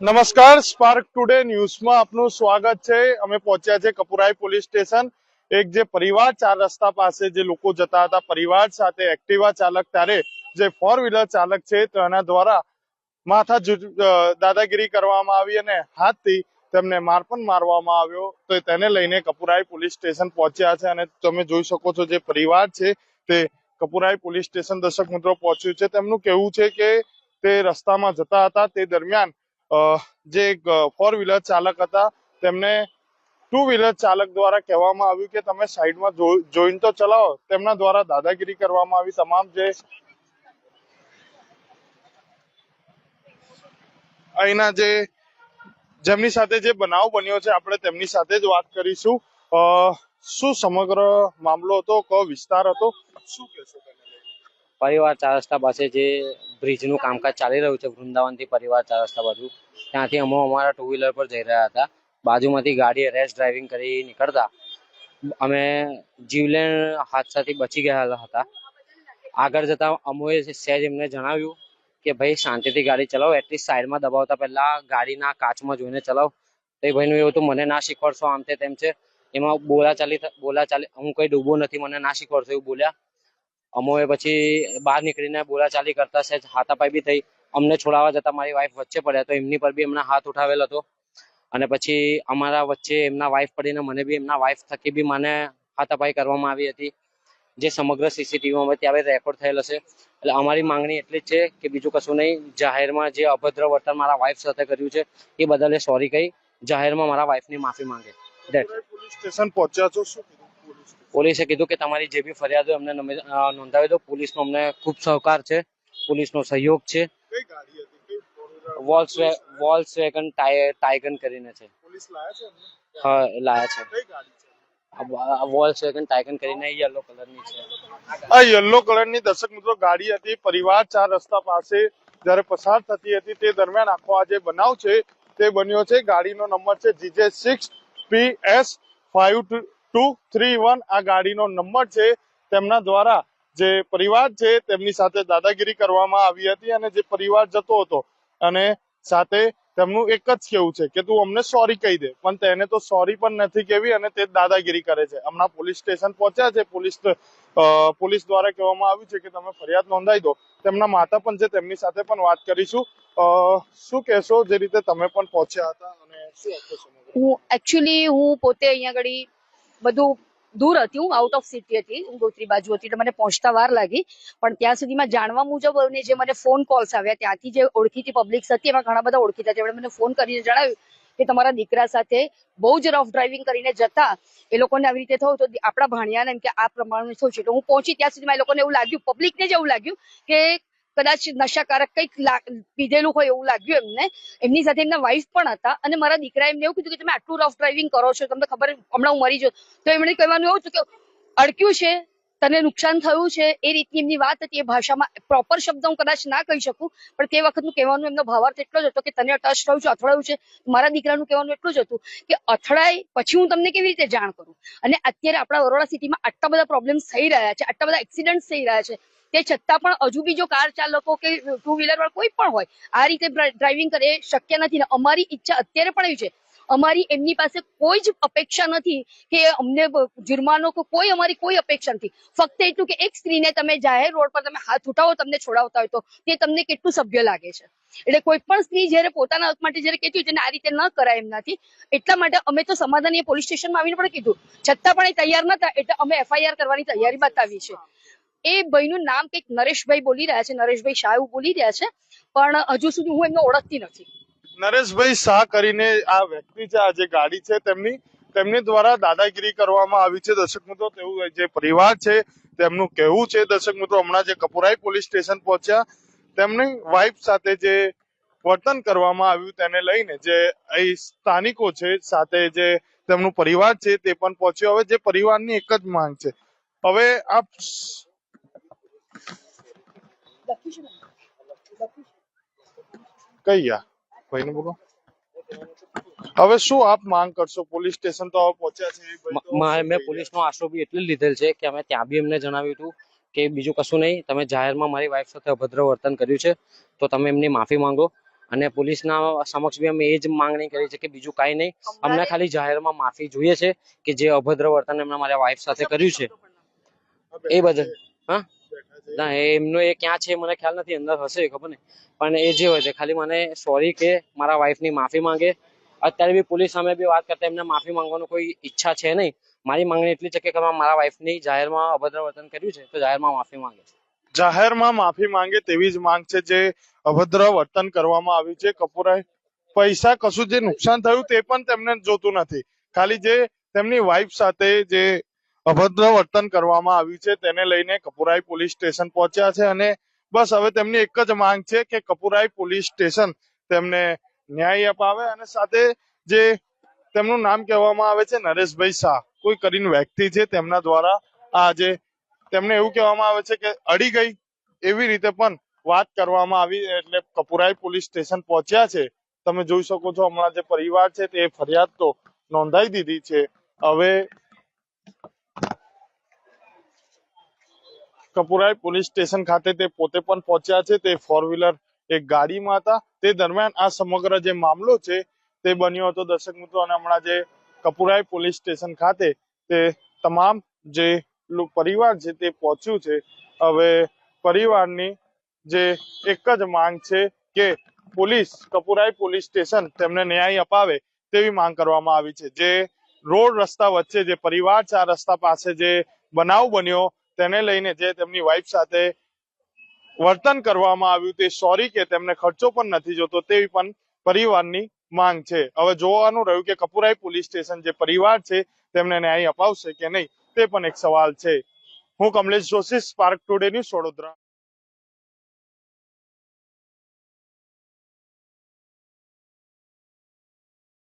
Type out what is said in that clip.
નમસ્કાર spark today ન્યૂઝમાં આપનું સ્વાગત છે. અમે પહોંચ્યા છે કપુરાઈ પોલીસ સ્ટેશન. એક જે પરિવાર ચાર રસ્તા પાસે જે લોકો જતા હતા, પરિવાર સાથે એક્ટિવા ચાલક ત્યારે જે ફોર વ્હીલર ચાલક છે, તેના દ્વારા માથા દાદાગીરી કરવામાં આવી અને હાથથી તેમને માર પણ મારવામાં આવ્યો. તો તેને લઈને કપુરાઈ પોલીસ સ્ટેશન પહોંચ્યા છે અને તમે જોઈ શકો છો જે પરિવાર છે તે કપુરાઈ પોલીસ સ્ટેશન દર્શક મિત્રો પહોંચ્યું છે. તેમનું કહેવું છે કે તે રસ્તામાં જતા હતા. તે દરમિયાન જે ફોર વ્હીલર ચાલક હતા, તેમને ટુ વ્હીલર ચાલક દ્વારા કહેવામાં આવ્યું કે તમે સાઈડમાં જોઈન તો ચલાવો. તેમના દ્વારા દાદાગીરી કરવામાં આવી. તમામ જે અહીંના જે, જેમની સાથે જે બનાવ બન્યો છે, આપણે તેમની સાથે જ વાત કરીશું. શું સમગ્ર મામલો હતો? કયો વિસ્તાર હતો? શું કહેશો? પરિવાર ચાર રસ્તા પાસે જે બ્રિજનું કામકાજ ચાલી રહ્યું છે, વૃંદાવનથી પરિવાર ચાર રસ્તા બાજુ. ત્યાંથી અમે અમારા ટુ વ્હીલર પર જઈ રહ્યા હતા. બાજુમાંથી ગાડી રેસ ડ્રાઇવિંગ કરી નીકળતા. અમે જીવલેણ હાદસાથી બચી ગયા હતા. આગળ જતા અમોએ સહેજ એમને જણાવ્યું કે, ભાઈ, શાંતિથી ગાડી ચલાવો. એટલીસ્ટ સાઈડમાં દબાવતા પહેલા ગાડીના કાચમાં જોઈને ચલાવો. તો એ ભાઈનું એવું તો મને ના શીખવાડશો, આમ તેમ છે. એમાં બોલા ચાલી બોલા ચાલી હું કઈ ડૂબો નથી, મને ના શીખવાડશો, એવું બોલ્યા. અમોએ પછી બહાર નીકળીને બોલાચાલી કરતા સહેજ હાથાપાઈ બી થઈ. અમને છોડાવવા જતા મારી વાઈફ વચ્ચે પડ્યા તો એમની પર બી એમના હાથ ઉઠાવેલ હતો. અને પછી અમારા વચ્ચે એમના વાઈફ પડીને મને બી એમના વાઈફ થકી બી મને હાથાપાઈ કરવામાં આવી હતી. જે સમગ્ર સીસીટીવીમાં ત્યારે રેકોર્ડ થયેલ હશે. એટલે અમારી માંગણી એટલી જ છે કે બીજું કશું નહીં, જાહેરમાં જે અભદ્ર વર્તન મારા વાઈફ સાથે કર્યું છે, એ બદલે સોરી કહી, જાહેરમાં મારા વાઈફની માફી માંગે. પોલીસ સ્ટેશન પહોંચ્યા છો શું? પોલીસ કીધું કે તમારી જે બી ફરિયાદ અમને નોંધાવી દો. પોલીસનો અમને ખૂબ સહકાર છે. પોલીસનો સહયોગ છે? વોલ્સ વોલ્સ વેગન ટાઇગન કરીને છે. લાયા છે હા લાયા છે. કઈ ગાડી છે? વોલ્સ વેગન ટાઈગન કરીને યલો કલરની છે. આ યલો કલરની દર્શક મિત્રો ગાડી હતી પરિવાર ચાર રસ્તા પાસે. જ્યારે પસાર થતી હતી તે દરમિયાન આખો આ જે બનાવ છે તે બન્યો છે. ગાડીનો નંબર છે GJ six P S five two three one આ ગાડીનો નંબર છે. તેમના દ્વારા જે પરિવાર છે, તેમની સાથે દાદાગીરી કરવામાં આવી હતી અને જે પરિવાર જતો હતો અને સાથે તેમનું એક જ કેવું છે કે તું અમને સોરી કહી દે, પણ તેને તો સોરી પણ નથી કેવી અને તે દાદાગીરી કરે છે. હમણાં પોલીસ સ્ટેશન પહોંચ્યા છે, પોલીસ પોલીસ દ્વારા કહેવામાં આવ્યું છે કે તમે ફરિયાદ નોંધાઈ દો. તેમના માતા પણ છે, તેમની સાથે પણ વાત કરીશું. શું કહેશો? જે રીતે તમે પણ પહોંચ્યા હતા અને શું હું એકચ્યુઅલી હું પોતે અહીંયા આગળ બધું દૂર હતી, હું આઉટ ઓફ સિટી હતી ગોત્રી બાજુ હતી, એટલે મને પહોંચતા વાર લાગી. પણ ત્યાં સુધીમાં જાણવા મુજબ અને જે મને ફોન કોલ્સ આવ્યા, ત્યાંથી જે ઓળખીતી પબ્લિક્સ હતી, એમાં ઘણા બધા ઓળખીતા છે એમણે મને ફોન કરીને જણાવ્યું કે તમારા દીકરા સાથે બહુ જ રફ ડ્રાઇવિંગ કરીને જતા. એ લોકોને આવી રીતે થયું તો આપણા ભાણિયાને એમ કે આ પ્રમાણે થયું છે? તો હું પહોંચી ત્યાં સુધીમાં એ લોકોને એવું લાગ્યું પબ્લિકને જ એવું લાગ્યું કે કદાચ નશાકારક કંઈક પીધેલું હોય એવું લાગ્યું એમને. એમની સાથે એમના વાઇફ પણ હતા અને મારા દીકરાએ એમને એવું કીધું કે તમે આટલું રફ ડ્રાઇવિંગ કરો છો, તમને ખબર હમણાં હું મરી જાઉં. તો એમણે કહેવાનું એવું હતું કે અડક્યું છે, તને નુકસાન થયું છે, એ રીતની એમની વાત હતી. એ ભાષામાં પ્રોપર શબ્દ હું કદાચ ના કહી શકું, પણ તે વખતનું કહેવાનું એમનો ભાવાર્થ એટલો જ હતો કે તને ટચ થયું છે, અથડાયું છે. મારા દીકરાનું કહેવાનું એટલું જ હતું કે અથડાય, પછી હું તમને કેવી રીતે જાણ કરું? અને અત્યારે આપણા વરોડા સિટીમાં આટલા બધા પ્રોબ્લેમ્સ થઈ રહ્યા છે, આટલા બધા એક્સિડન્ટ થઈ રહ્યા છે. તે છતાં પણ હજુ બી જો કાર ચાલકો કે ટુ વ્હીલર વાળા કોઈ પણ હોય, આ રીતે ડ્રાઇવિંગ કરે શક્ય નથી ને અમારી ઈચ્છા અત્યારે પણ એવી છે. અમારી એમની પાસે કોઈ જ અપેક્ષા નથી કે અમને જુર્માનો કોઈ અમારી કોઈ અપેક્ષા નથી. ફક્ત એટલું કે એક સ્ત્રીને તમે જાહેર રોડ પર તમે હાથ ઉઠાવો, તમને છોડાવતા હોય તો તે તમને કેટલું સભ્ય લાગે છે. એટલે કોઈ પણ સ્ત્રી જ્યારે પોતાના હક માટે જ્યારે કહેતી હોય તેને આ રીતે ન કરાય એમનાથી એટલા માટે અમે તો સમાધાન એ પોલીસ સ્ટેશનમાં આવીને પણ કીધું. છતાં પણ એ તૈયાર નતા, એટલે અમે એફઆઈઆર કરવાની તૈયારી બતાવી છે. એ ભાઈનું નામ કંઈક નરેશભાઈ બોલી રહ્યા છે, નરેશભાઈ શાહ એવું બોલી રહ્યા છે, પણ હજુ સુધી હું એમને ઓળખતી નથી. નરેશભાઈ શાહ કરીને આ વ્યક્તિ છે, આ જે ગાડી છે, તેમની તેમની દ્વારા દાદાગીરી કરવામાં આવી છે, દર્શક મિત્રો, તેવું જે પરિવાર છે, તેમનું કહેવું છે, દર્શક મિત્રો, હમણાં જે કપુરાઈ પોલીસ સ્ટેશન પહોંચ્યા, તેમની વાઇફ સાથે જે વર્તન કરવામાં આવ્યું, તેને લઈને જે અહીં સ્થાનિકો છે, સાથે જે તેમનું પરિવાર છે, તે પણ પહોંચ્યો. હવે જે પરિવારની એક જ માંગ છે. હવે આપ કઈ યા ભાઈને બોલો. હવે શું આપ માંગ કરશો? પોલીસ સ્ટેશન તો હવે પહોંચ્યા છે. મેં પોલીસ નો આશરો બી એટલે લીધેલ છે કે અમે ત્યાં બી એમને જણાવ્યું હતું કે બીજું કશું નહીં તમે જાહેરમાં મારી વાઈફ સાથે અભદ્ર વર્તન કર્યું છે તો તમે એમની માફી માંગો. અને પોલીસના સમક્ષ બી અમે એ જ માંગણી કરી છે કે બીજું કાંઈ નહીં. અમને ખાલી જાહેરમાં માફી જોઈએ છે કે જે અભદ્ર વર્તન એમણે મારા વાઈફ સાથે કર્યું છે. એ બદલ. હા? ના એમનો એ ક્યાં છે મને ખ્યાલ નથી, અંદર હશે ખબર નહીં. પણ એ જે હોય છે, ખાલી મને સોરી કે મારા વાઈફની માફી માંગે. અત્યારે બી પોલીસ સામે બી વાત કરતા એમને માફી માંગવાનું કોઈ ઈચ્છા છે નહીં. મારી માંગણી એટલી છે કે મારા વાઈફની જાહેરમાં અભદ્ર વર્તન કર્યું છે, તો જાહેરમાં માફી માંગે જાહેરમાં માફી માંગે તેવી જ માંગ છે જે અભદ્ર વર્તન કરવામાં આવ્યું છે. કપૂરાએ પૈસા કશું જે નુકસાન થયું તે પણ તેમને જોતું નથી. ખાલી જે તેમની વાઈફ સાથે જે અભદ્ર વર્તન કરવામાં આવ્યું છે. તેને લઈને કપુરાઈ પોલીસ સ્ટેશન પહોંચ્યા છે અને બસ હવે તેમની એક જ માંગ છે કે કપુરાઈ પોલીસ સ્ટેશન તેમને ન્યાય અપાવે અને સાથે જે તેમનું નામ કહેવામાં આવે છે નરેશભાઈ શાહ, કોઈ કરીને વ્યક્તિ છે તેમના દ્વારા આ જે તેમને એવું કહેવામાં આવે છે કે અડી ગઈ એવી રીતે પણ વાત કરવામાં આવી એટલે કપુરાઈ પોલીસ સ્ટેશન પહોંચ્યા છે. તમે જોઈ શકો છો હમણાં જે પરિવાર છે તે ફરિયાદ તો નોંધાઈ દીધી છે. હવે કપુરાઈ પોલીસ સ્ટેશન ખાતે તે પોતે પણ પહોંચ્યા છે. તે ફોર વ્હીલર એક ગાડીમાં હતા. તે દરમિયાન આ સમગ્ર જે મામલો છે તે બન્યો હતો. દર્શક મિત્રો, અને હમણાં જે કપુરાઈ પોલીસ સ્ટેશન ખાતે તે તમામ જે પરિવાર છે તે પહોંચ્યું છે. હવે પરિવારની જે એક જ માંગ છે કે પોલીસ કપુરાઈ પોલીસ સ્ટેશન તેમને ન્યાય અપાવે તેવી માંગ કરવામાં આવી છે. જે રોડ રસ્તા વચ્ચે જે પરિવાર છે, આ રસ્તા પાસે જે બનાવ બન્યો તેને લઈને જે તેમની વાઈફ સાથે વર્તન કરવામાં આવ્યું તે સોરી કે તેમને ખર્ચો પણ નથી જોતો તેવી પણ પરિવારની માંગ છે. હવે જોવાનું રહ્યું કે કપુરાઈ પોલીસ સ્ટેશન જે પરિવાર છે તેમને ન્યાય અપાવશે કે નહીં તે પણ એક સવાલ છે. હું Kamlesh Joshi Spark Today News Vadodara.